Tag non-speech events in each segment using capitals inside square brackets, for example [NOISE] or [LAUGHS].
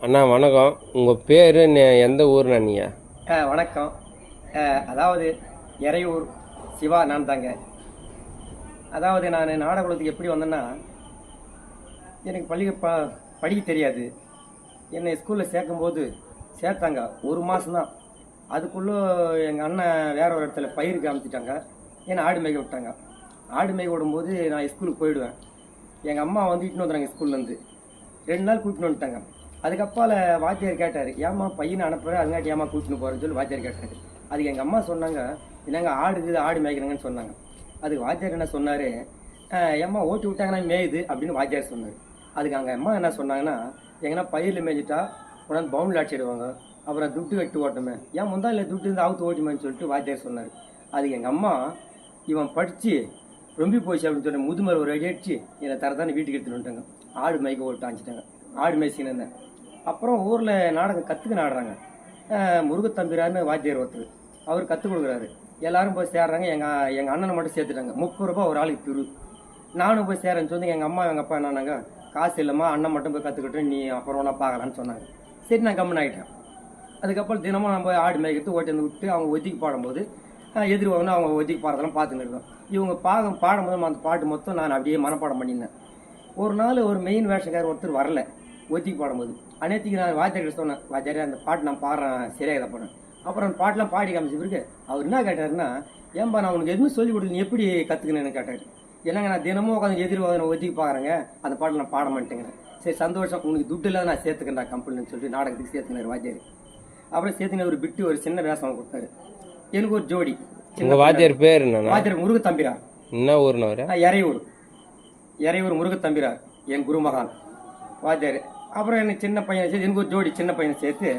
அண்ணா வணக்கம். உங்கள் பேர் எந்த ஊர்ண்ணா நீங்கள் ஆ, வணக்கம். ஆ, அதாவது இறையூர் சிவா நான் தாங்க. அதாவது நான் நாடகுலத்துக்கு எப்படி வந்தேன்னா எனக்கு பள்ளி ப படிக்க தெரியாது. என்னை ஸ்கூலில் சேர்க்கும்போது சேர்த்தாங்க. ஒரு மாதம்தான் அதுக்குள்ளே எங்கள் அண்ணன் வேற ஒரு இடத்துல பயிர் காமிச்சிட்டாங்க. என்னை ஆடு மேய்க்க விட்டாங்க. ஆடு மேய்க்க விடும்போது நான் ஸ்கூலுக்கு போயிடுவேன். எங்கள் அம்மா வந்து இட்டுன்னு வந்துடுறாங்க ஸ்கூல்லேருந்து ரெண்டு நாள் கூப்பிட்டு வந்துட்டாங்க. அதுக்கப்பால வாத்தியார் கேட்டார் ஏம்மா பையனை அனுப்புகிறேன் அதுங்காட்டி ஏமா கூட்டின்னு போகிறேன்னு சொல்லி வாத்தியார் கேட்டார். அதுக்கு எங்கள் அம்மா சொன்னாங்க என்னங்க ஆடு இது ஆடு மேய்க்கிறாங்கன்னு சொன்னாங்க. அதுக்கு வாத்தியார் என்ன சொன்னார் ஏம்மா ஓட்டி விட்டாங்கன்னா மேயுது அப்படின்னு வாத்தியார் சொன்னார். அதுக்கு அங்கே அம்மா என்ன சொன்னாங்கன்னா எங்கன்னா பயிரில் மேய்ஞ்சிட்டா உடனே பவுண்டில் அடிச்சிடுவாங்க அப்புறம் துட்டு கட்டு ஓட்டமே. ஏன் முந்தா இல்லை துட்டு இருந்து அவுத்து ஓட்டிமேன்னு சொல்லிட்டு வாத்தியார் சொன்னார். அதுக்கு எங்கள் அம்மா இவன் படித்து ரொம்ப போச்சு அப்படின்னு சொன்ன முதுமர் ஒரு அடி அடிச்சு என்னை தரத்தானே வீட்டுக்கு எடுத்துகிட்டு வந்துட்டாங்க. ஆடு மேய்க்க ஓட்டு அனுப்பிச்சிட்டாங்க ஆடு மேய்ச்சின்னு இருந்தேன். அப்புறம் ஊரில் நாடகம் கற்றுக்க நாடுறாங்க முருகத்தம்பிரான்னு வாத்தியார் ஒருத்தர். அவர் கற்றுக் கொடுக்குறாரு. எல்லாரும் போய் சேர்றாங்க. எங்கள் எங்கள் அண்ணனை மட்டும் சேர்த்துட்டாங்க. முப்பது ரூபாய் ஒரு ஆளுக்கு திரு நானும் போய் சேரேன்னு சொல்லி எங்கள் அம்மா எங்கள் அப்பா என்னன்னாங்க காசு இல்லைம்மா அண்ணன் மட்டும் போய் கற்றுக்கிட்டு நீ அப்புறம் ஒன்றா பார்க்கலான்னு சொன்னாங்க. சரி நான் கம்மன் ஆகிட்டேன் அதுக்கப்புறம் தினமும் நம்ம ஆடு மேய்க்கிறது ஓட்டி வந்து விட்டு அவங்க ஒதுக்கி பாடும்போது எதிர் வந்து அவங்க ஒதுக்கி பாடுறதெல்லாம் பார்த்துன்னு இருக்கோம் இவங்க பாகம் பாடும்போது அந்த பாட்டு மொத்தம் நான் அப்படியே மனப்பாடம் பண்ணியிருந்தேன். ஒரு நாள் ஒரு மெயின் வேஷக்காரர் ஒருத்தர் வரல. ஒத்திக்கு பாடும்போது. அனைத்துக்கு நான் வாத்தியார்கிட்ட சொன்னேன் வாத்தியாரே அந்த பாட்டு நான் பாடுறேன் சரியாக போனேன். அப்புறம் அந்த பாட்டெலாம் பாடி காமிச்ச பிறகு அவர் என்ன கேட்டாருன்னா ஏன்பா நான் உனக்கு எதுவுமே சொல்லிக் கொடுக்கல நீ எப்படி கற்றுக்கணுன்னு கேட்டார். என்னங்க நான் தினமும் உட்காந்து எதிர் ஒத்திக்கு பார்க்குறேங்க அந்த பாட்டு நான் பாட மாட்டேங்கிறேன். சரி சந்தோஷம் உனக்கு துட்டு இல்லாத நான் சேர்த்துக்கிறேன் கம்பெனின்னு சொல்லிட்டு நாடகத்துக்கு சேர்த்துனார் வாத்தியார். அப்புறம் சேர்த்துன ஒரு பிட்டு ஒரு சின்ன வேஷம் கொடுத்தாரு. எனக்கு ஒரு ஜோடி உங்கள் வாத்தியார் பேர் என்னண்ணா? வாத்தியார் முருகத்தம்பிரா என்ன நான் இறையூர். இறையூர் முருகத்தம்பிரார் என் குருமகான். வாத்தியார் அப்புறம் எனக்கு சின்ன பையனை சேர்த்து எனக்கு ஒரு ஜோடி சின்ன பையனை சேர்த்து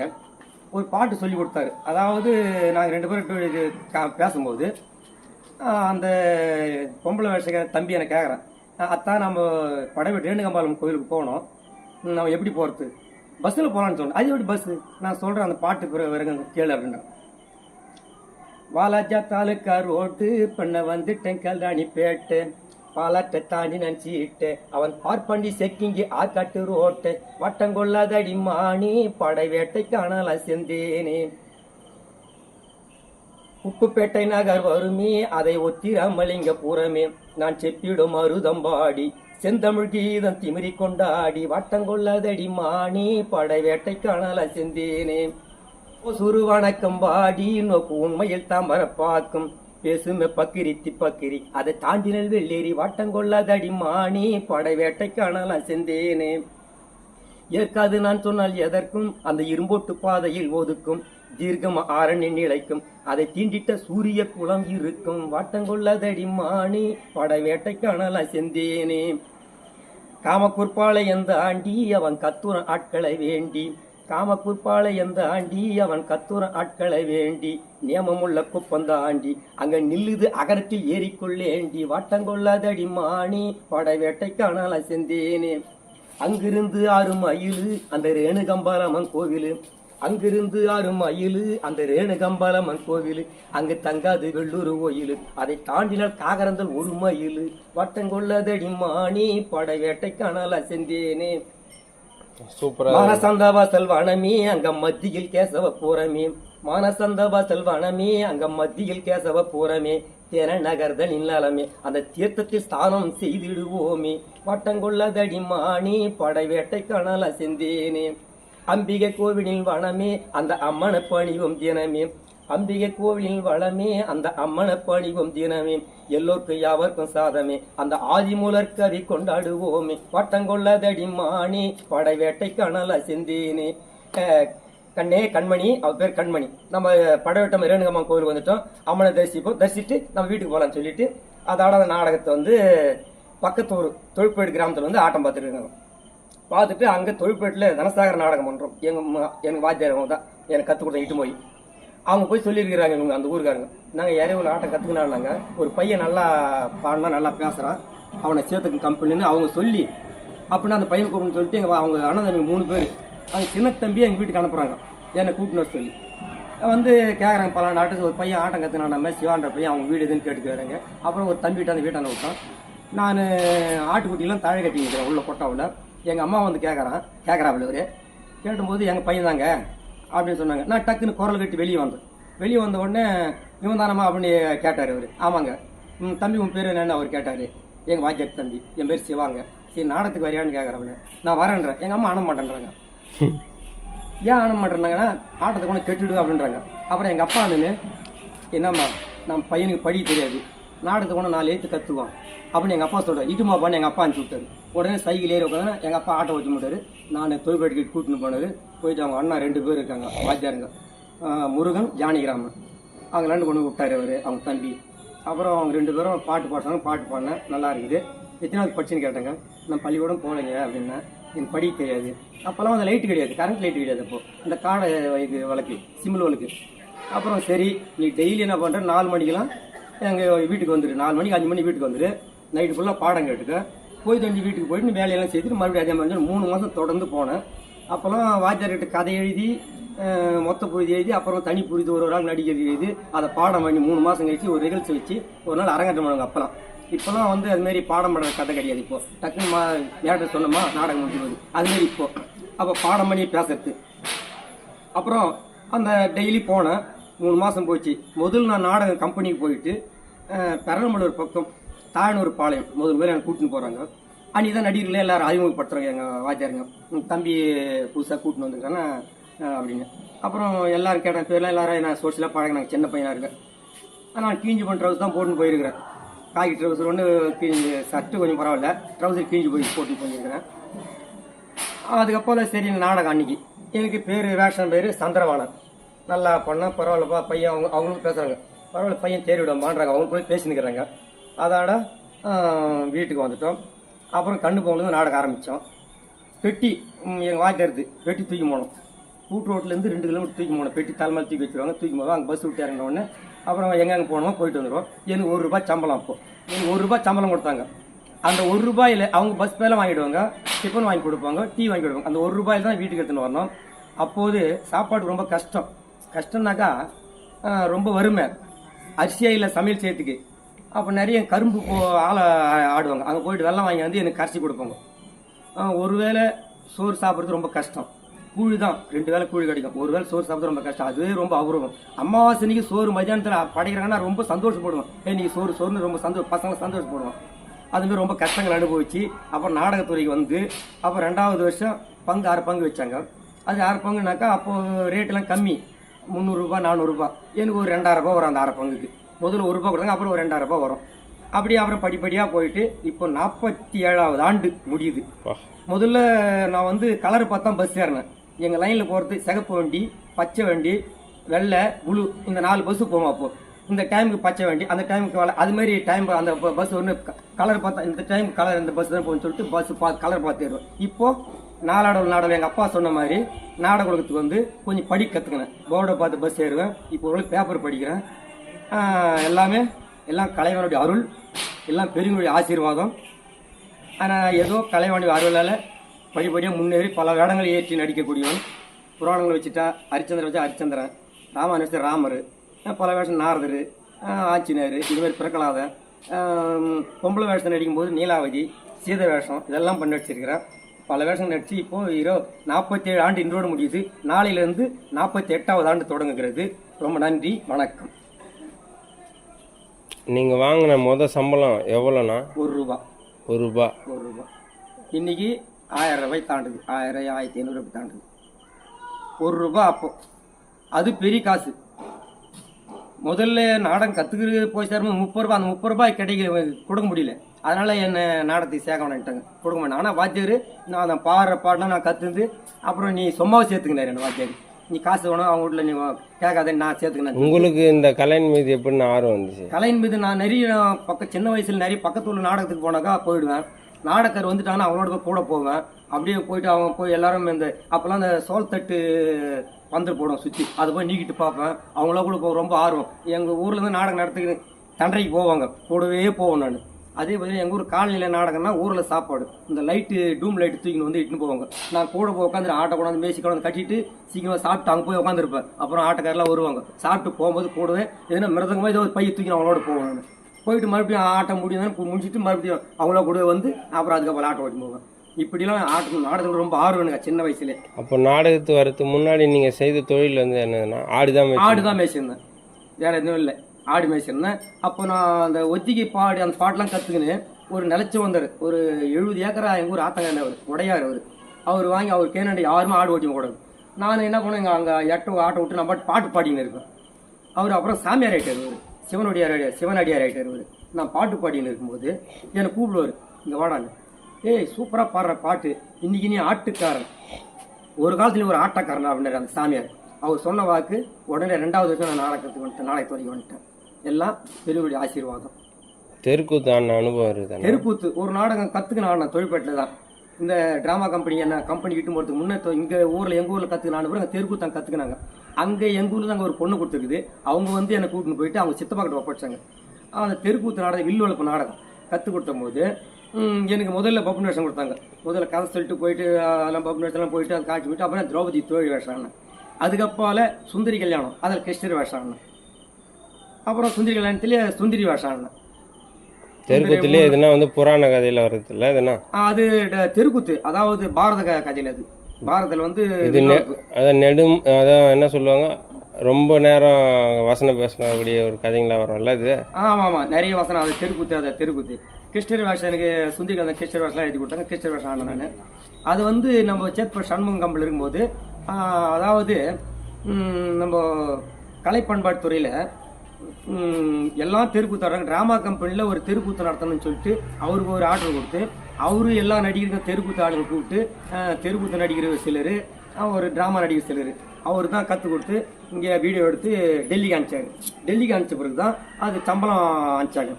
ஒரு பாட்டு சொல்லி கொடுத்தாரு. அதாவது நாங்கள் ரெண்டு பேரும் பேசும்போது அந்த பொம்பளை வேஷக்க தம்பி எனக்கு கேட்குறேன் அத்தான் நம்ம படைவெட்டு ரேணுகம்பாலம் கோயிலுக்கு போகணும் நம்ம எப்படி போகிறது பஸ்ஸில் போகலான்னு சொன்னேன் அது எப்படி பஸ்ஸு நான் சொல்கிறேன் அந்த பாட்டு பிறகு வருங்க கேளு அப்படின்னா. வாலாஜா தாலுக்கா ரோட்டு பண்ண வந்துட்டேன் கல்யாணி பேட்டு பாலாட்டை தாண்டி நினச்சிட்டு அவன் பார்ப்பண்டி செக்கிங்கி ஆக்காட்டு ரோட்டு. வட்டங்கொள்ளாதடி மாணி படை வேட்டை காணல செந்தேனே உப்புப்பேட்டை நகர் வருமே அதை ஒத்திராமலிங்க புறமே நான் செப்பிடும் மருதம்பாடி செந்தமிழ் கீதம் திமிரி கொண்டாடி. வட்டங்கொள்ளாதடி மாணி படை வேட்டை காணல செந்தேனே சுரு வணக்கம் பாடி நோக்கு உண்மையில் பார்க்கும் பேசும பக்கிரித்தி பக்கிரி அதை தாண்டினல் வெள்ளேறி வாட்டங்கொள்ளாதடி மாணி படை வேட்டை காணலாம் செந்தேனே ஏற்காது நான் சொன்னால் எதற்கும் அந்த இரும்போட்டு பாதையில் ஒதுக்கும். தீர்க்கம் ஆரணி நிலைக்கும். அதை தீண்டிட்ட சூரிய குளம் இருக்கும். வாட்டங்கொள்ளதடி மாணி படை வேட்டை காணலாம் செந்தேனே காமக்குற்பாலை எந்த ஆண்டி அவன் கத்துற ஆட்களை வேண்டி. காமக்குற்பாலை எந்த ஆண்டி அவன் கத்துற ஆட்களை வேண்டி நியமமுள்ள குப்பந்த ஆண்டி அங்க நில்லுது அகரத்தில் ஏறிக்கொள்ளேண்டி வாட்டங்கொள்ளாதடி மாணி படை வேட்டை செந்தேனே அங்கிருந்து ஆறு மயிலு அந்த ரேணுகம்பாலம்மன் கோவிலு. அங்கிருந்து ஆறு மயிலு அந்த ரேணுகம்பாலம்மன் கோவிலு. அங்கு தங்காது வெள்ளூர் கோயில் அதை தாண்டினால் காகரந்தல் ஒரு மயிலு. வட்டங்கொள்ளதடி மாணி படை வேட்டை செந்தேனே மானசந்தபா செல்வானமே அங்க மத்தியில் கேசவ பூரமே. மானசந்தவ செல்வானமே அங்க மத்தியில் கேசவ பூரமே. திறநகர்தல் இல்லாலமே அந்த தீர்த்தத்தில் ஸ்தானம் செய்திடுவோமே. வட்டங்கொள்ளதடி மாணி படை வேட்டை காணல செந்தேனே அம்பிகை கோவிலின் வனமே அந்த அம்மனை பணிவும் தினமே. அம்பிகை கோவிலின் வளமே அந்த அம்மனை பழிவும் தினமே எல்லோருக்கும் யாவர்க்கும் சாதமே. அந்த ஆதிமூலர் கவி கொண்டாடுவோமே வட்டங்கொள்ளதடி மாணி படை வேட்டை காணல கண்ணே கண்மணி அவ பேர் கண்மணி. நம்ம படவேட்டம் ரேணுகம்மா கோவில் வந்துட்டோம். அம்மனை தரிசிப்போம். தரிசிட்டு நம்ம வீட்டுக்கு போகலான்னு சொல்லிட்டு அதோட அந்த நாடகத்தை வந்து பக்கத்தூர் தொழிற்பேடு கிராமத்தில் வந்து ஆட்டம் பார்த்துட்டு பார்த்துட்டு அங்கே தொழிற்பேட்டில் தனசாகர நாடகம் பண்ணுறோம் எங்கள் எங்கள் வாத்தியார் தான் எனக்கு கற்றுக் கொடுத்த இட்டு போய் அவங்க போய் சொல்லியிருக்கிறாங்க இவங்க அந்த ஊருக்காரங்க. நாங்கள் இறைவில் ஆட்டம் கற்றுக்கினாங்க ஒரு பையன் நல்லா பாடினா நல்லா பேசுகிறான் அவனை சேர்த்துக்கு கம்பெனின்னு அவங்க சொல்லி அப்படின்னா அந்த பையன் கூப்பிடுன்னு சொல்லிட்டு எங்கள் அவங்க அண்ணன் தம்பி மூணு பேர் அவங்க சின்ன தம்பி எங்கள் வீட்டுக்கு அனுப்புகிறாங்க என்னை கூப்பிட்டு சொல்லி. வந்து கேட்குறாங்க பல ஆட்டம் ஒரு பையன் ஆட்டம் கற்றுனா சிவான்ற பையன் அவங்க வீடு எதுன்னு கேட்டுக்கிறாங்க அப்புறம் ஒரு தம்பிகிட்ட அந்த வீட்டை அனுப்பிட்டான் நான் ஆட்டுக்குட்டிலாம் தாழை கட்டி நிற்கிறேன் உள்ள கொட்டாவில். எங்கள் அம்மா வந்து கேட்குறான் கேட்குறாப்புல அவர் கேட்டும்போது எங்கள் பையன் தாங்க அப்படின்னு சொன்னாங்க. நான் டக்குன்னு குரல் கட்டி வெளியே வந்தேன். வெளியே வந்த உடனே இவன் தானம்மா? அப்படின்னு கேட்டார் அவர். ஆமாங்க. தம்பி உன் பேர் என்னன்னு அவர் கேட்டார். எங்கள் வாத்தியார் தம்பி. என் பேர் சிவாங்க. சரி நாடகத்துக்கு வரியான்னு கேட்குறவனு நான் வரேன்றேன் எங்கள் அம்மா அண மாட்டேன்றாங்க. [LAUGHS] ஏன் ஆன மாட்டேறாங்கன்னா ஆட்டத்தை கொண்டு கெட்டுடு அப்படின்றாங்க. அப்புறம் எங்கள் அப்பா நின்று என்னம்மா நம்ம பையனுக்கு படிக்க தெரியாது. நாடகத்தை கொண்டு நாலு எழுத்து கற்றுவான் அப்படின்னு எங்கள் அப்பா சொல்கிறார் இதுமா பண்ணி எங்கள் அப்பா அனுப்பிச்சு விட்டாரு. உடனே சைக்கிள் ஏறி உட்காந்து எங்கள் அப்பா ஆட்டோ வச்சு மாட்டாரு. நான் தொழிற்பேட்டைக்கு கூட்டின்னு போனார் போயிட்டு அவங்க அண்ணா ரெண்டு பேர் இருக்காங்க. வாத்தியாருங்க. முருகன் ஜானகிராமன். அவங்க ரெண்டு கொண்டு கூப்பிட்டாரு அவர் அவங்க தம்பி. அப்புறம் அவங்க ரெண்டு பேரும் பாட்டு பாடுறாங்க பாட்டு பாடினேன் நல்லா இருக்குது. எத்தனாவது படிச்சுன்னு கேட்டேங்க. நான் பள்ளிக்கூடம் போகலைங்க அப்படின்னா எனக்கு படிக்க தெரியாது. அப்போல்லாம் அந்த லைட்டு கிடையாது. கரண்ட் லைட்டு கிடையாது அப்போது இந்த காடை இது வழக்கு சிம்பிள் வழக்கு. அப்புறம் சரி நீ டெய்லி என்ன பண்ணுற நாலு மணிக்கெல்லாம் எங்கள் வீட்டுக்கு வந்துடு நாலு மணிக்கு அஞ்சு மணி வீட்டுக்கு வந்துடு நைட்டு ஃபுல்லாக பாடம் கேட்டுக்க. போய் தண்டி வீட்டுக்கு போயிட்டு வேலையெல்லாம் செய்துட்டு மறுபடியும் அதே மாதிரி மூணு மாதம் தொடர்ந்து போனேன். அப்போல்லாம் வாத்தியார்கிட்ட கதை எழுதி மொத்த புரிதி எழுதி அப்புறம் தனி புரிது ஒரு ஒரு நாள் நடிக்கிறது எழுதி அதை பாடம் பண்ணி மூணு மாதம் கழிச்சு ஒரு நிகழ்ச்சி வச்சு ஒரு நாள் அரங்கேற்றம் பண்ணுவாங்க அப்போலாம் இப்போலாம் வந்து அதுமாரி பாடம் பண்ணுற கதை கிடையாது இப்போ. டக்குனு மா நேரத்தை சொன்னோமா நாடகம் முடிஞ்சு அதுமாரி இப்போ. அப்போ பாடம் பண்ணி பேசுறது. அப்புறம் அந்த டெய்லி போனேன். மூணு மாதம் போச்சு. முதல் நான் நாடகம் கம்பெனிக்கு போயிட்டு பெரம்பலூர் பக்கம் தாழ்னூர் பாளையம் முதல் முதல்ல எனக்கு கூட்டின்னு போகிறாங்க அன்றைக்கி தான் நடிகர்களே எல்லாரும் அறிமுகப்படுத்துகிறாங்க எங்கள் வாத்தியாருங்க. தம்பி புதுசாக கூட்டின்னு வந்திருக்காங்க அப்படின்னு அப்புறம் எல்லாரும் கேட்ட பேர்லாம் எல்லாரும் நான் சோசியலாக பழகினாங்க. சின்ன பையனாக இருக்கேன் நான் கீஞ்சி பண்ண ட்ரவுஸ் தான் போட்டுன்னு போயிருக்கிறேன். காக்கி ட்ரௌசர் ஒன்று கீஞ்சி சர்ட்டு கொஞ்சம் பரவாயில்ல. ட்ரௌசர் கீஞ்சி போய் போட்டு போயிருக்கிறேன். அதுக்கப்புறம் சரி நாடகம் அன்னைக்கு. எனக்கு பேர் வேஷம் பேர் சந்திரவாணன் நல்லா பண்ணால் பரவாயில்லப்பா பையன் அவங்க அவங்களும் பேசுகிறாங்க பரவாயில்ல பையன் தேறி விடமான்றாங்க அவங்க போய் பேசினுக்கிறாங்க அதோட வீட்டுக்கு வந்துட்டோம். அப்புறம் கண்ணு போகும்போது நாடகம் ஆரம்பித்தோம் பெட்டி எங்கள் வாய்க்கிறது பெட்டி தூக்கி போனோம் கூட்டு ரோட்லேருந்து ரெண்டு கிலோமீட்டர் தூக்கி போனோம் பெட்டி தலைமையில் தூக்கி வச்சுருவாங்க. தூக்கி போவோம் அங்கே பஸ் விட்டு இறங்க உடனே அப்புறம் எங்கெங்கே போனோமோ போயிட்டு வந்துடுவோம். எனக்கு ஒரு ரூபாய் சம்பளம் அப்போது எனக்கு ஒரு ரூபாய் சம்பளம் கொடுத்தாங்க. அந்த ஒரு ரூபாயில் அவங்க பஸ் மேலே வாங்கிடுவாங்க. டிஃபன் வாங்கி கொடுப்பாங்க. டீ வாங்கி கொடுப்பாங்க. அந்த ஒரு ரூபாயில் தான் வீட்டுக்கு எடுத்துன்னு வரணும். அப்போது சாப்பாடு ரொம்ப கஷ்டம். கஷ்டம்னாக்கா ரொம்ப வறுமை. அரிசியாக இல்லை சமையல் செய்யறதுக்கு. அப்போ நிறைய கரும்பு போ ஆளை ஆடுவாங்க. அங்கே போயிட்டு வெள்ளம் வாங்கி வந்து எனக்கு கரைச்சி கொடுப்பாங்க. ஒருவேளை சோறு சாப்பிட்றது ரொம்ப கஷ்டம். கூழி தான். ரெண்டு வேலை கூழி கிடைக்கும். ஒரு வேலை சோறு சாப்பிட்றது ரொம்ப கஷ்டம். அதுவே ரொம்ப அபூர்வம். அமாவாசைக்கு சோறு மதியானத்தில் படைக்கிறாங்கன்னா ரொம்ப சந்தோஷப்படுவோம் ஏ நீங்கள் சோறு சோறுன்னு ரொம்ப சந்தோஷம் பசங்களை சந்தோஷப்படுவோம் அதுமாரி ரொம்ப கஷ்டங்கள் அனுபவிச்சு அப்புறம் நாடகத்துறைக்கு வந்து அப்புறம் ரெண்டாவது வருஷம் பங்கு ஆறு பங்கு வச்சாங்க. அது ஆறு பங்குனாக்கா அப்போது ரேட்டெல்லாம் கம்மி. முந்நூறுரூபா நானூறுரூபா எனக்கு ஒரு ரெண்டாயிரம் ரூபாய் வரும் அந்த ஆறு பங்குக்கு. முதல்ல ஒரு ரூபா கொடுத்தாங்க அப்புறம் ஒரு ரெண்டாயிரம் ரூபாய் வரும். அப்படியே அப்புறம் படிப்படியாக போயிட்டு இப்போ நாற்பத்தி ஏழாவது ஆண்டு முடியுது. முதல்ல நான் வந்து கலர் பார்த்தா பஸ் ஏறினேன். எங்கள் லைனில் போகிறது சிகப்பு வண்டி பச்சை வண்டி வெள்ளை புளு இந்த நாலு பஸ்ஸு போவோம் அப்போ. இந்த டைமுக்கு பச்சை வண்டி அந்த டைமுக்கு வள அது மாதிரி டைம் அந்த பஸ் ஒன்று கலர் பார்த்தா இந்த டைம் கலர் இந்த பஸ் தான் போகணும்னு சொல்லிட்டு பஸ் பா கலர் பார்த்து ஏறுவோம் இப்போ நாலாடல் நாடல் எங்கள் அப்பா சொன்ன மாதிரி நாடக உலகத்துக்கு வந்து கொஞ்சம் படி கற்றுக்கினேன் போர்டை பார்த்து பஸ் ஏறுவேன். இப்போ ஒரு பேப்பர் படிக்கிறேன். எல்லாமே எல்லாம் கலைவனுடைய அருள் எல்லாம் பெரியவனுடைய ஆசீர்வாதம். ஆனால் ஏதோ கலைவனுடைய அருளால் படிப்படியாக முன்னேறி பல வேடங்களை ஏற்றி நடிக்கக்கூடியவன். புராணங்களை வச்சுட்டா ஹரிச்சந்திரன் வச்சா ஹரிச்சந்திரன் ராமன் வச்சு ராமர் பல வேஷம் நாரதர் அஹ் இதுமாரி பிரகலாதன் பொம்பளை வேஷம் நடிக்கும்போது நீலாவதி சீத வேஷம் இதெல்லாம் பண்ணி வச்சிருக்கிறேன் பல வேஷம் நடித்து இப்போது இரோ நாற்பத்தேழு ஆண்டு இன்றோடு முடியுது. நாளையிலேருந்து நாற்பத்தி எட்டாவது ஆண்டு தொடங்குகிறது. ரொம்ப நன்றி வணக்கம். நீங்கள் வாங்கின முத சம்பளம் எவ்வளோண்ணா? ஒரு ரூபா. ஒரு ரூபா. ஒரு ரூபா. இன்னைக்கு ஆயிரம் ரூபாய் தாண்டுது. ஆயிரம் ஆயிரத்தி ஐநூறு ரூபாய் தாண்டுது. ஒரு ரூபா அப்போ. அது பெரிய காசு. முதல்ல நாடகம் கற்றுக்கிறது போய் சேரும்போது முப்பது ரூபாய் அந்த முப்பது ரூபாய் கிடைக்க கொடுக்க முடியல. அதனால என்ன நாடகத்துக்கு சேர்க்க வேண்டாங்க கொடுக்க மாட்டேன். ஆனால் வாத்தியார் நான் அதை பாடுற பாடினா நான் கற்றுந்து அப்புறம் நீ சும்மாவை சேர்த்துக்கினார் என்ன வாத்தியார். நீ காசு வேணும் அவங்க வீட்டில் நீ கேட்காத நான் சேர்த்துக்கினேன் உங்களுக்கு இந்த கலையின் மீது எப்படின்னு ஆர்வம் வந்துச்சு? கலையின் மீது நான் நிறைய பக்க சின்ன வயசுல நிறைய பக்கத்து உள்ள நாடகத்துக்கு போனாக்கா போயிடுவேன். நாடகர் வந்துட்டாங்கன்னா அவங்களோட போய் கூட போவேன். அப்படியே போயிட்டு அவங்க போய் எல்லாரும் இந்த அப்போல்லாம் இந்த சோல் தட்டு பந்தல் போடும் சுற்றி அதை போய் நீக்கிட்டு பார்ப்பேன். அவங்கள கூட ரொம்ப ஆர்வம். எங்கள் ஊர்ல இருந்து நாடகம் நடத்துக்கு தண்டரைக்கு போவாங்க. கூடவே போவேன் நான். அதே மாதிரி எங்கள் ஊர் காலனியில் நாடகம்னா ஊரில் சாப்பாடு. இந்த லைட்டு டூம் லைட்டு தூக்கின்னு வந்து இட்டுன்னு போவாங்க. நான் கூட போய் உட்காந்து ஆட்டை கொண்டாந்து மேசி கொண்டாந்து கட்டிட்டு சீக்கிரமாக சாப்பிட்டு அங்கே போய் உட்காந்துருப்பேன் அப்புறம் ஆட்டக்காரெல்லாம் வருவாங்க. சாப்பிட்டு போகும்போது கூடவே எதுனா மிருதங்கமாக ஏதோ ஒரு பைய தூக்கி அவங்களோட போவேன் போயிட்டு மறுபடியும் ஆட்டம் முடியும் முடிச்சுட்டு மறுபடியும் அவங்கள கூட வந்து அப்புறம் அதுக்கப்புறம் ஆட்டம் ஓட்டி போவேன். இப்படிலாம் ஆட்டம் நாடகங்கள் ரொம்ப ஆர்வம் சின்ன வயசுல அப்போ நாடகத்துக்கு வரதுக்கு முன்னாடி நீங்கள் செய்த தொழில் வந்து என்னதுன்னா ஆடு தான் ஆடு தான் மேய்ச்சிருந்தேன். வேற எதுவும் இல்லை. ஆடு மேய்ச்சிருந்தேன். அப்போ நான் அந்த ஒத்திகை பாடி அந்த பாட்டெலாம் கற்றுக்கின்னு ஒரு நிலச்சி வந்தார் ஒரு எழுபது ஏக்கரா எங்கள் ஊர் ஆத்தங்கண்ண அவர் உடையார் அவர். அவர் வாங்கி அவர் கேனாண்டி யாருமே ஆடு ஓட்டி கூடாது. நான் என்ன பண்ணுவேன் இங்கே அங்கே எட்ட ஆட்டை விட்டு நான் பாட்டு பாட்டு பாடின்னு இருப்பேன். அவர் அப்புறம் சாமியார் ஆகிட்டார் அவர் சிவனுடையார் சிவனடியார் ஆகிட்டார் அவர் நான் பாட்டு பாடின்னு இருக்கும்போது என்னை கூப்பிடுவார் இங்கே வாடான்னு. ஏய் சூப்பராக பாடுற பாட்டு. இன்றைக்கி நீ ஆட்டுக்காரன். ஒரு காலத்துல ஒரு ஆட்டக்காரன் அப்படின்னாரு அந்த சாமியார். அவர் சொன்ன வாக்கு உடனே ரெண்டாவது வருஷம் நான் நாடகத்துக்கு வந்துட்டேன் நாளைக்கு வரைக்கும் வந்துட்டேன். எல்லாம் பெரியவருடைய ஆசீர்வாதம். தெருக்கூத்து ஆன அனுபவம் தெருக்கூத்து ஒரு நாடகம் கற்றுக்கு நான் தொழிற்பேட்டில் தான். இந்த ட்ராமா கம்பெனி என்ன கம்பெனி கிட்ட போகிறதுக்கு முன்னே இங்க ஊரில் எங்கள் ஊரில் கற்றுக்கு நான் அங்கே தெருக்கூத்து அங்கே கற்றுக்கினாங்க அங்கே எங்கள் ஊரில் அங்கே ஒரு பொண்ணு கொடுத்துருக்குது. அவங்க வந்து என்னை கூட்டின்னு போயிட்டு அவங்க சித்தப்பா கிட்ட ஒப்படைச்சாங்க. அந்த தெருக்கூத்து நாடகம் வில்லு வளர்ப்பு நாடகம் கற்றுக் கொடுத்த போது ம், எனக்கு முதல்ல பப்பு வேஷம் கொடுத்தாங்க. முதல்ல கதை சொல்லிட்டு போயிட்டு அதெல்லாம் பப்பு வேஷம்லாம் போயிட்டு அதை காட்சி போயிட்டு அப்புறம் திரௌபதி தோழி வேஷம் அதுக்கப்பால சுந்தரி கல்யாணம் அதில் கிருஷ்ணர் வேஷம் அப்புறம் சுந்தரி கல்யாணத்திலே சுந்தரி வேஷம் தெருக்கூத்துலேயே எதுனா வந்து புராண கதையில் வர்றது இல்லை எதுனா அது தெருக்கூத்து. அதாவது பாரத க- கதையில் அது. பாரதத்தில் வந்து இது அதான் நெடும் அதான் என்ன சொல்லுவாங்க? ரொம்ப நேரம் வசனம் பேசக்கூடிய ஒரு கதைங்களா வரும்ல இது? ஆமாம் ஆமாம் நிறைய வசனம். அது தெருக்கூத்து அதை தெருக்கூத்து. கிருஷ்ணர் வேஷம் எனக்கு சுந்தரி அந்த கிருஷ்ணர் வேஷம்லாம் எழுதி கொடுத்தாங்க. கிருஷ்ணர் வேஷம் ஆனேன் நான். அது வந்து நம்ம சேத்பர் சண்முகம் கம்பல் இருக்கும்போது அதாவது நம்ம கலை பண்பாட்டு துறையில் எல்லாம் தெருக்கூத்து ஆடுறாங்க. ட்ராமா கம்பெனியில் ஒரு தெருக்கூத்து நடத்தணும்னு சொல்லிட்டு அவருக்கு ஒரு ஆர்டர் கொடுத்து அவரு எல்லா நடிகருக்கும் தெருக்கூத்து ஆளுங்க கூப்பிட்டு தெருக்கூத்து நடிகர் சிலர் ஒரு ட்ராமா நடிகர் சிலர் அவர் தான் கற்றுக் கொடுத்து இங்கே வீடியோ எடுத்து டெல்லிக்கு அனுப்பிச்சாங்க டெல்லிக்கு அனுப்பிச்ச பிறகு தான் அது சம்பளம் அனுப்பிச்சாங்க.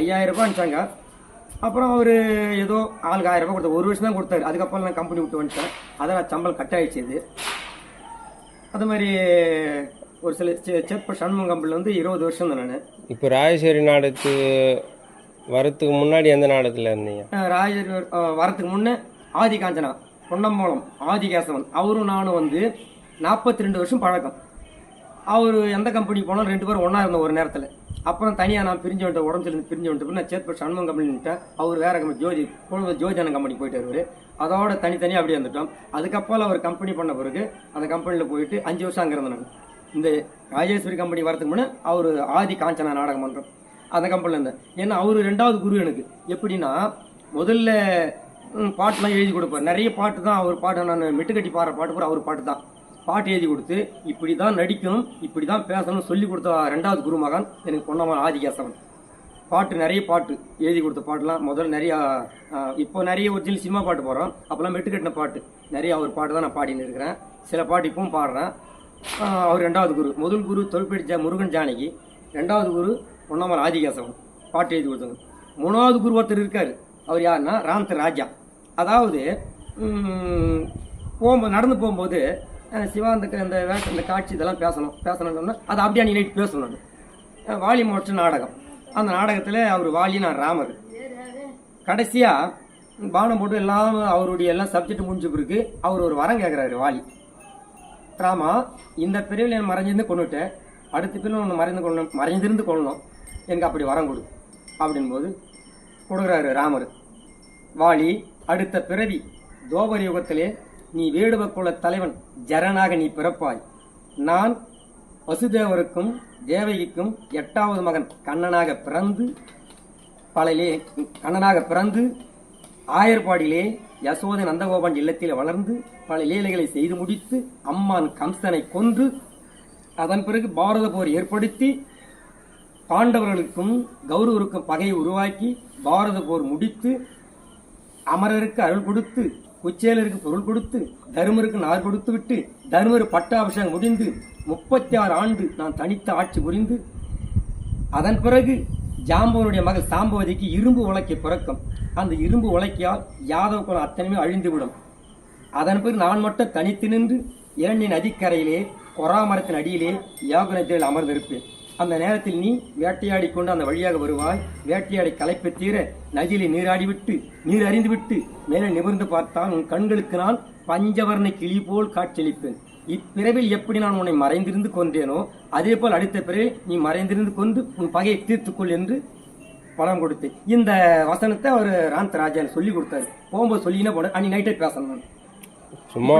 ஐயாயிரம் ரூபாய் அனுப்பிச்சாங்க. அப்புறம் அவர் ஏதோ ஆளுக்கு ஆயிரம் ரூபாய் கொடுத்தாரு. ஒரு வருஷம் தான் கொடுத்தாரு. அதுக்கப்புறம் நான் கம்பெனி விட்டு வந்துட்டேன். அதெல்லாம் சம்பளம் கட் ஆயிடுச்சு அது மாதிரி ஒரு சில செப்ப சண்முகம் கம்பெனியில் வந்து இருபது வருஷம் தான் நான். இப்போ ராஜேஸ்வரி நாடகத்துக்கு வரத்துக்கு முன்னாடி எந்த நாடகத்தில் இருந்தீங்க? ராஜர் வரத்துக்கு முன்னே ஆதி காஞ்சனா பொன்னம்பலம் ஆதிகேசவன் அவரும் நானும் வந்து நாற்பத்தி ரெண்டு வருஷம் பழக்கம். அவர் எந்த கம்பெனிக்கு போனாலும் ரெண்டு பேரும் ஒன்றா இருந்தோம் ஒரு நேரத்தில். அப்புறம் தனியாக நான் பிரிஞ்சு வந்துட்டேன் உடம்பு சரியில்லை பிரிஞ்சு வந்துட்டு நான் சேத்பட் சண்முகம் கம்பெனிட்டேன் அவர் வேற கம்பெனி ஜோதி பொழுது ஜோதியான கம்பெனி போயிட்டு அவரு. அதோட தனித்தனியாக அப்படியே வந்துட்டோம் அதுக்கப்புறம் அவர் கம்பெனி பண்ண பிறகு அந்த கம்பெனியில் போயிட்டு அஞ்சு வருஷம் அங்கே இருந்தேன் நான். இந்த ராஜேஸ்வரி கம்பெனி வரதுக்கு முன்னே அவர் ஆதி காஞ்சனா நாடகம் மன்றம் அந்த கம்பெனியில் இருந்தேன். ஏன்னா அவர் ரெண்டாவது குரு எனக்கு. எப்படின்னா முதல்ல பாட்டுலாம் எழுதி கொடுப்பார். நிறைய பாட்டு தான் அவர் பாட்டு. நான் மெட்டுக்கட்டி பாடுற பாட்டு கூட அவர் பாட்டு தான். பாட்டு எழுதி கொடுத்து இப்படி தான் நடிக்கணும் இப்படி தான் பேசணும் சொல்லி கொடுத்த ரெண்டாவது குரு மகன் எனக்கு பொன்னமன் ஆதிகேசவன். பாட்டு நிறைய பாட்டு எழுதி கொடுத்த பாட்டுலாம். முதல்ல நிறையா இப்போ நிறைய ஒரிஜினல் சினிமா பாட்டு போடுறோம். அப்போல்லாம் மெட்டுக்கட்டின பாட்டு. நிறைய அவர் பாட்டு தான் நான் பாடின்னு இருக்கிறேன். சில பாட்டு இப்பவும் பாடுறேன். அவர் ரெண்டாவது குரு. முதல் குரு தொல்பேடி முருகன் ஜானகி ரெண்டாவது குரு பொன்னமன் ஆதிகேசவன் பாட்டு எழுதி கொடுத்தவங்க. மூணாவது குரு ஒருத்தர் இருக்கார். அவர் யாருன்னா ராந்த ராஜா. அதாவது போகும்போது நடந்து போகும்போது சிவாந்தக்கு சிவா அந்த க- இந்த இந்த காட்சி இதெல்லாம் பேசணும். பேசணும்னு அதை அப்படியே நீ நைட் பேசணும் நான் வாலி மோட்ச நாடகம். அந்த நாடகத்தில் அவர் வாலி நான் ராமர். கடைசியாக பானம் போட்டு எல்லாம் அவருடைய எல்லாம் சப்ஜெக்ட் முடிஞ்ச பிறகு அவர் ஒரு வரம் கேட்குறாரு வாலி. ட்ராமா இந்த பிரிவில் என் மறைஞ்சிருந்து கொண்டுட்டேன் அடுத்த பிரிவில் ஒன்று மறைந்து கொள்ளணும் மறைந்திருந்து கொள்ளணும். எனக்கு அப்படி வரம் கொடு அப்படின்போது கொடுக்குறாரு ராமர். வாலி அடுத்த பிறவி தோபர் யுகத்திலே நீ வேடுவ குல தலைவன் ஜரனாக நீ பிறப்பாய். நான் வசுதேவருக்கும் தேவகிக்கும் எட்டாவது மகன் கண்ணனாக பிறந்து பழையிலே கண்ணனாக பிறந்து ஆயர்பாடியிலே யசோதை நந்தகோபன் இல்லத்தில் வளர்ந்து பல லீலைகளை செய்து முடித்து அம்மான் கம்சனை கொன்று அதன் பிறகு பாரத போர் ஏற்படுத்தி பாண்டவர்களுக்கும் கௌரவருக்கும் பகையை உருவாக்கி பாரத போர் முடித்து அமரருக்கு அருள் கொடுத்து குச்சேலருக்கு பொருள் கொடுத்து தருமருக்கு நார் கொடுத்து விட்டு தருமர் பட்டாபிஷேகம் முடிந்து முப்பத்தி ஆறு ஆண்டு நான் தனித்த ஆட்சி புரிந்து அதன் பிறகு ஜாம்பவனுடைய மகள் சாம்பவதிக்கு இரும்பு உலக்கை பிறக்கும். அந்த இரும்பு உலக்கையால் யாதவ குலம் அத்தனையுமே அழிந்துவிடும். அதன் பிறகு நான் மட்டும் தனித்து நின்று இரண்டின் நதிக்கரையிலே கொராமரத்தின் அடியிலே யோகனத்தில் அமர்ந்திருப்பேன். அந்த நேரத்தில் நீ வேட்டையாடி கொண்டு அந்த வழியாக வருவாய். வேட்டையாடி களைப்பு தீர நதியிலே நீராடி விட்டு நீர் அறிந்துவிட்டு மேலே நிமிர்ந்து பார்த்தால் உன் கண்களுக்கு நான் பஞ்சவர்ண கிளி போல் காட்சியளிப்பேன். இப்பிறவில் எப்படி நான் உன்னை மறைந்திருந்து கொன்றேனோ அதே போல் அடுத்த பிறவில் நீ மறைந்திருந்து கொண்டு உன் பகையை தீர்த்துக்கொள் என்று பணம் கொடுத்து இந்த வசனத்தை அவர் ராந்த ராஜா சொல்லி கொடுத்தாரு. போகும்போது சொல்லினே போனேன் அன்னைக்கு நைட்டே பேசணும் சும்மா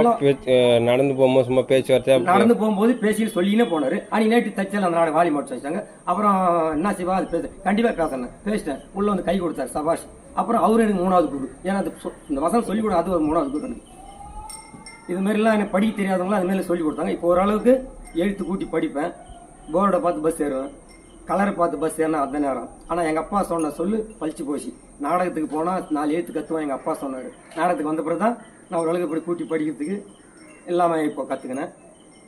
நடந்து போகும்போது சும்மா பேச்சுவார்த்தையா? நடந்து போகும்போது பேசி சொல்லினே போனாரு. அன்னைக்கு நைட்டு தச்சல் அந்த நாடு வாலி மாட்டு வச்சாங்க அப்புறம் என்ன சிவா அது பேச கண்டிப்பா பேசணும் பேசிட்டேன். உள்ள வந்து கை கொடுத்தாரு சபாஷ். அப்புறம் அவரு எனக்கு மூணாவது குரு. ஏன்னா சொ- இந்த வசனம் சொல்லி கொடு அது ஒரு மூணாவது குரு எனக்கு. இது மாதிரிலாம் எனக்கு படிக்க தெரியாதவங்களாம் அது மாதிரி சொல்லி கொடுத்தாங்க. இப்போ ஓரளவுக்கு எழுத்து கூட்டி படிப்பேன். போர்டை பார்த்து பஸ் ஏறுவேன். கலரை பார்த்து பஸ் ஏறினா அந்த நேரம். ஆனால் எங்கள் அப்பா சொன்ன சொல்லு பழிச்சு போச்சு. நாடகத்துக்கு போனால் நாலு எழுத்து கற்றுவேன் எங்கள் அப்பா சொன்னார். நாடகத்துக்கு வந்த பிறகு தான் நான் ஓரளவுக்கு இப்படி கூட்டி படிக்கிறதுக்கு எல்லாமே இப்போ கற்றுக்கினேன்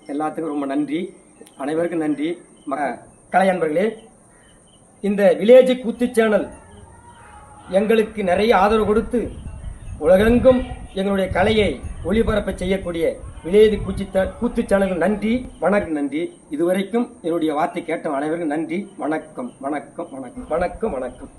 எல்லாத்துக்கும் ரொம்ப நன்றி. அனைவருக்கும் நன்றி. ம- கலை அன்பர்களே இந்த வில்லேஜ் கூத்து சேனல் எங்களுக்கு நிறைய ஆதரவு கொடுத்து உலகெங்கும் எங்களுடைய கலையை ஒளிபரப்ப செய்யக்கூடிய விலேது கூச்சி கூத்து சேனலுக்கு நன்றி வணக்கம் நன்றி. இதுவரைக்கும் என்னுடைய வார்த்தை கேட்ட அனைவருக்கும் நன்றி. வணக்கம் வணக்கம் வணக்கம் வணக்கம் வணக்கம்.